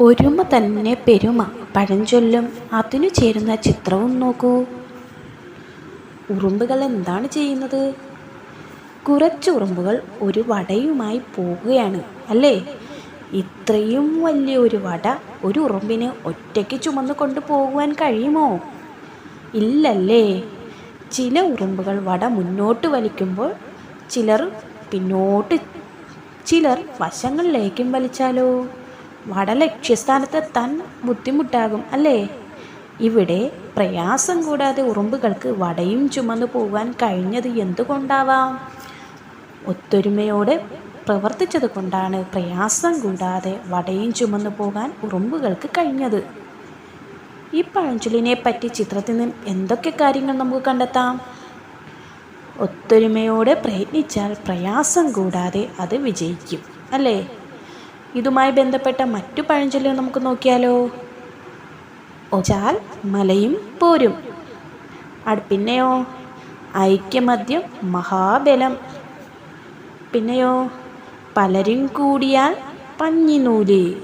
ഒരുമ തന്നെ പെരുമ. പഴഞ്ചൊല്ലും. അതിനു ചേരുന്ന ചിത്രവും നോക്കൂ. ഉറുമ്പുകൾ എന്താണ് ചെയ്യുന്നത്? കുറച്ച് ഉറുമ്പുകൾ ഒരു വടയുമായി പോവുകയാണ് അല്ലേ? ഇത്രയും വലിയ ഒരു വട ഒരു ഉറുമ്പിന് ഒറ്റയ്ക്ക് ചുമന്ന് കൊണ്ടുപോകുവാൻ കഴിയുമോ? ഇല്ലല്ലേ. ചില ഉറുമ്പുകൾ വട മുന്നോട്ട് വലിക്കുമ്പോൾ ചിലർ പിന്നോട്ട് ചിലർ വശങ്ങളിലേക്കും വലിച്ചാലോ? വട ലക്ഷ്യസ്ഥാനത്തെത്താൻ ബുദ്ധിമുട്ടാകും അല്ലേ? ഇവിടെ പ്രയാസം കൂടാതെ ഉറുമ്പുകൾക്ക് വടയും ചുമന്നു പോകാൻ കഴിഞ്ഞത് എന്തുകൊണ്ടാവാം? ഒത്തൊരുമയോടെ പ്രവർത്തിച്ചത് കൊണ്ടാണ് പ്രയാസം കൂടാതെ വടയും ചുമന്നു പോകാൻ ഉറുമ്പുകൾക്ക് കഴിഞ്ഞത്. ഈ പഴഞ്ചൊല്ലിനെ പറ്റി ചിത്രത്തിൽ നിന്ന് എന്തൊക്കെ കാര്യങ്ങൾ നമുക്ക് കണ്ടെത്താം? ഒത്തൊരുമയോടെ പ്രയത്നിച്ചാൽ പ്രയാസം കൂടാതെ അത് വിജയിക്കും അല്ലേ? ഇതുമായി ബന്ധപ്പെട്ട മറ്റു പഴഞ്ചൊല്ലുകൾ നമുക്ക് നോക്കിയാലോ? ഒചാൽ മലയും പോരും. പിന്നെയോ ഐക്യമദ്യം മഹാബലം. പിന്നെയോ? പലരും കൂടിയാൽ പഞ്ഞിനൂൽ.